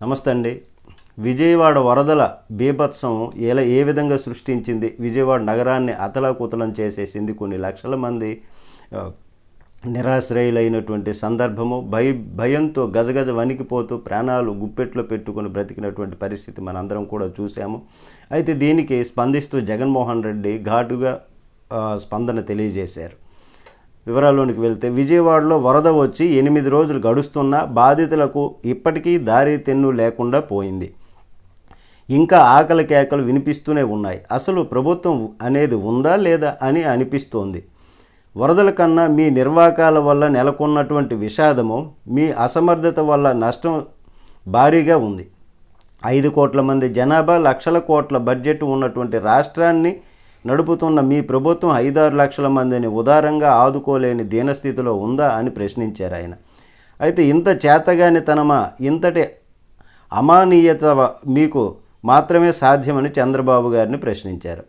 నమస్తే అండి. విజయవాడ వరదల బీభత్సం ఎలా ఏ విధంగా సృష్టించింది? విజయవాడ నగరాన్ని అతలాకుతలం చేసేసింది కొన్ని లక్షల మంది నిరాశ్రయులైనటువంటి సందర్భము భయ భయంతో గజగజ వణికిపోతూ ప్రాణాలు గుప్పెట్లో పెట్టుకుని బ్రతికినటువంటి పరిస్థితి మనందరం కూడా చూసాము అయితే దీనికి స్పందిస్తూ జగన్మోహన్ రెడ్డి ఘాటుగా స్పందన తెలియజేశారు. వివరాల్లోనికి వెళ్తే విజయవాడలో వరద వచ్చి ఎనిమిది రోజులు గడుస్తున్నా బాధితులకు ఇప్పటికీ దారి తెన్ను లేకుండా పోయింది. ఇంకా ఆకలి కేకలు వినిపిస్తూనే ఉన్నాయి. అసలు ప్రభుత్వం అనేది ఉందా లేదా అని అనిపిస్తోంది. వరదల కన్నా మీ నిర్వాకాల వల్ల నెలకొన్నటువంటి విషాదము మీ అసమర్థత వల్ల నష్టం భారీగా ఉంది. ఐదు కోట్ల మంది జనాభా లక్షల కోట్ల బడ్జెట్ ఉన్నటువంటి రాష్ట్రాన్ని నడుపుతున్న మీ ప్రభుత్వం ఐదారు లక్షల మందిని ఉదారంగా ఆదుకోలేని దీనస్థితిలో ఉందా అని ప్రశ్నించారు ఆయన. అయితే ఇంత చేతగాని తనమా ఇంతటి అమానీయత మీకు మాత్రమే సాధ్యమని చంద్రబాబు గారిని ప్రశ్నించారు.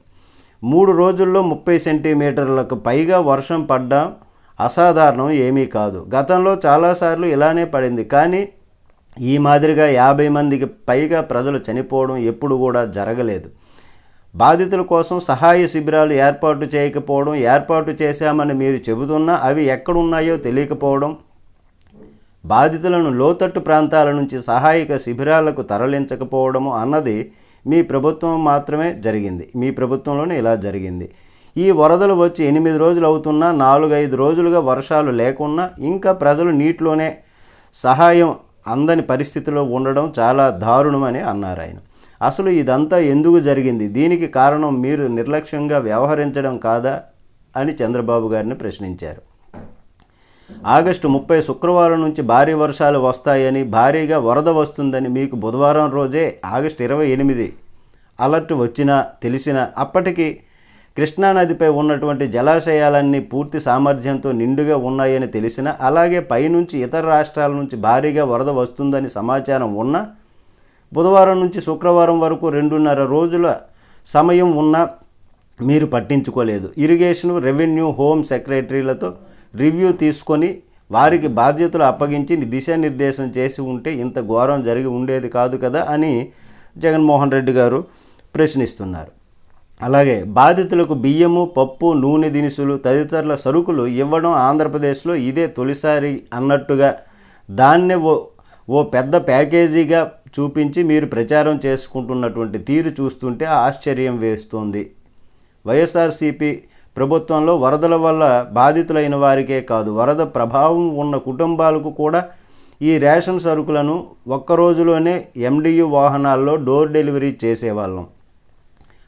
మూడు రోజుల్లో ముప్పై సెంటీమీటర్లకు పైగా వర్షం పడ్డం అసాధారణం ఏమీ కాదు. గతంలో చాలాసార్లు ఇలానే పడింది. కానీ ఈ మాదిరిగా యాభై మందికి పైగా ప్రజలు చనిపోవడం ఎప్పుడు కూడా జరగలేదు. బాధితుల కోసం సహాయ శిబిరాలు ఏర్పాటు చేయకపోవడం ఏర్పాటు చేశామని మీరు చెబుతున్నా అవి ఎక్కడున్నాయో తెలియకపోవడం బాధితులను లోతట్టు ప్రాంతాల నుంచి సహాయక శిబిరాలకు తరలించకపోవడము అన్నది మీ ప్రభుత్వం మాత్రమే జరిగింది. మీ ప్రభుత్వంలోనే ఇలా జరిగింది. ఈ వరదలు వచ్చి ఎనిమిది రోజులు అవుతున్నా నాలుగైదు రోజులుగా వర్షాలు లేకున్నా ఇంకా ప్రజలు నీటిలోనే సహాయం అందని పరిస్థితిలో ఉండడం చాలా దారుణమని అన్నారు ఆయన. అసలు ఇదంతా ఎందుకు జరిగింది? దీనికి కారణం మీరు నిర్లక్ష్యంగా వ్యవహరించడం కాదా? అని చంద్రబాబు గారిని ప్రశ్నించారు. ఆగస్టు ముప్పై శుక్రవారం నుంచి భారీ వర్షాలు వస్తాయని భారీగా వరద వస్తుందని మీకు బుధవారం రోజే ఆగస్టు ఇరవై ఎనిమిది అలర్ట్ వచ్చినా తెలిసినా అప్పటికి కృష్ణానదిపై ఉన్నటువంటి జలాశయాలన్నీ పూర్తి సామర్థ్యంతో నిండుగా ఉన్నాయని తెలిసినా అలాగే పైనుంచి ఇతర రాష్ట్రాల నుంచి భారీగా వరద వస్తుందని సమాచారం ఉన్నా బుధవారం నుంచి శుక్రవారం వరకు రెండున్నర రోజుల సమయం ఉన్నా మీరు పట్టించుకోలేదు. ఇరిగేషన్ రెవెన్యూ హోమ్ సెక్రటరీలతో రివ్యూ తీసుకొని వారికి బాధ్యతలు అప్పగించి దిశానిర్దేశం చేసి ఉంటే ఇంత ఘోరం జరిగి ఉండేది కాదు కదా అని జగన్మోహన్ రెడ్డి గారు ప్రశ్నిస్తున్నారు. అలాగే బాధితులకు బియ్యము పప్పు నూనె దినుసులు తదితరుల సరుకులు ఇవ్వడం ఆంధ్రప్రదేశ్లో ఇదే తొలిసారి అన్నట్టుగా దాన్నే ఓ ఓ పెద్ద ప్యాకేజీగా చూపించి మీరు ప్రచారం చేసుకుంటున్నటువంటి తీరు చూస్తుంటే ఆశ్చర్యం వేస్తోంది. వైఎస్ఆర్సీపీ ప్రభుత్వంలో వరదల వల్ల బాధితులైన వారికే కాదు వరద ప్రభావం ఉన్న కుటుంబాలకు కూడా ఈ రేషన్ సరుకులను ఒక్క రోజులోనే ఎండియు వాహనాల్లో డోర్ డెలివరీ చేసేవాళ్ళం.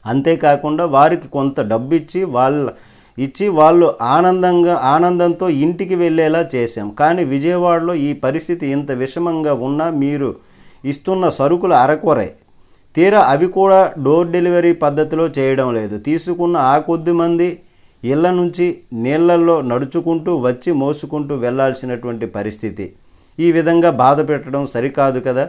అంతేకాకుండా వారికి కొంత డబ్బు ఇచ్చి వాళ్ళ ఇచ్చి వాళ్ళు ఆనందంగా ఆనందంతో ఇంటికి వెళ్ళేలా చేశాం. కానీ విజయవాడలో ఈ పరిస్థితి ఇంత విషమంగా ఉన్నా మీరు ఇస్తున్న సరుకులు అరకొరే. తీరా అవి కూడా డోర్ డెలివరీ పద్ధతిలో చేయడం లేదు. తీసుకున్న ఆ కొద్ది మంది ఇళ్ళ నుంచి నీళ్ళల్లో నడుచుకుంటూ వచ్చి మోసుకుంటూ వెళ్ళాల్సినటువంటి పరిస్థితి. ఈ విధంగా బాధ పెట్టడం సరికాదు కదా.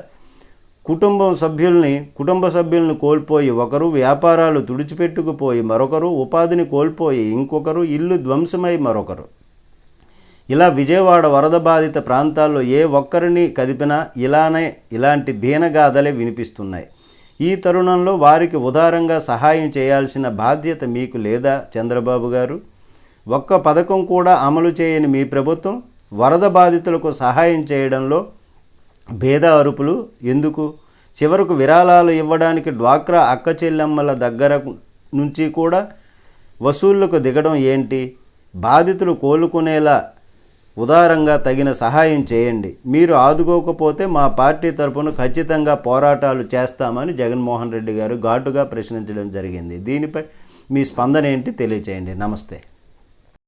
కుటుంబం సభ్యుల్ని కుటుంబ సభ్యులను కోల్పోయి ఒకరు వ్యాపారాలు తుడిచిపెట్టుకుపోయి మరొకరు ఉపాధిని కోల్పోయి ఇంకొకరు ఇల్లు ధ్వంసమై మరొకరు. ఇలా విజయవాడ వరద బాధిత ప్రాంతాల్లో ఏ ఒక్కరిని కదిపినా ఇలానే ఇలాంటి దీనగాథలే వినిపిస్తున్నాయి. ఈ తరుణంలో వారికి ఉదారంగా సహాయం చేయాల్సిన బాధ్యత మీకు లేదా? చంద్రబాబు గారు? ఒక్క పథకం కూడా అమలు చేయని మీ ప్రభుత్వం వరద బాధితులకు సహాయం చేయడంలో భేద అరుపులు ఎందుకు? చివరకు విరాళాలు ఇవ్వడానికి డ్వాక్రా అక్క చెల్లెమ్మల దగ్గర నుంచి కూడా వసూళ్ళకు దిగడం ఏంటి? బాధితులు కోలుకునేలా ఉదారంగా తగిన సహాయం చేయండి. మీరు ఆదుకోకపోతే మా పార్టీ తరపున ఖచ్చితంగా పోరాటాలు చేస్తామని జగన్మోహన్ రెడ్డి గారు ఘాటుగా ప్రశ్నించడం జరిగింది. దీనిపై మీ స్పందన ఏంటి? తెలియచేయండి. నమస్తే.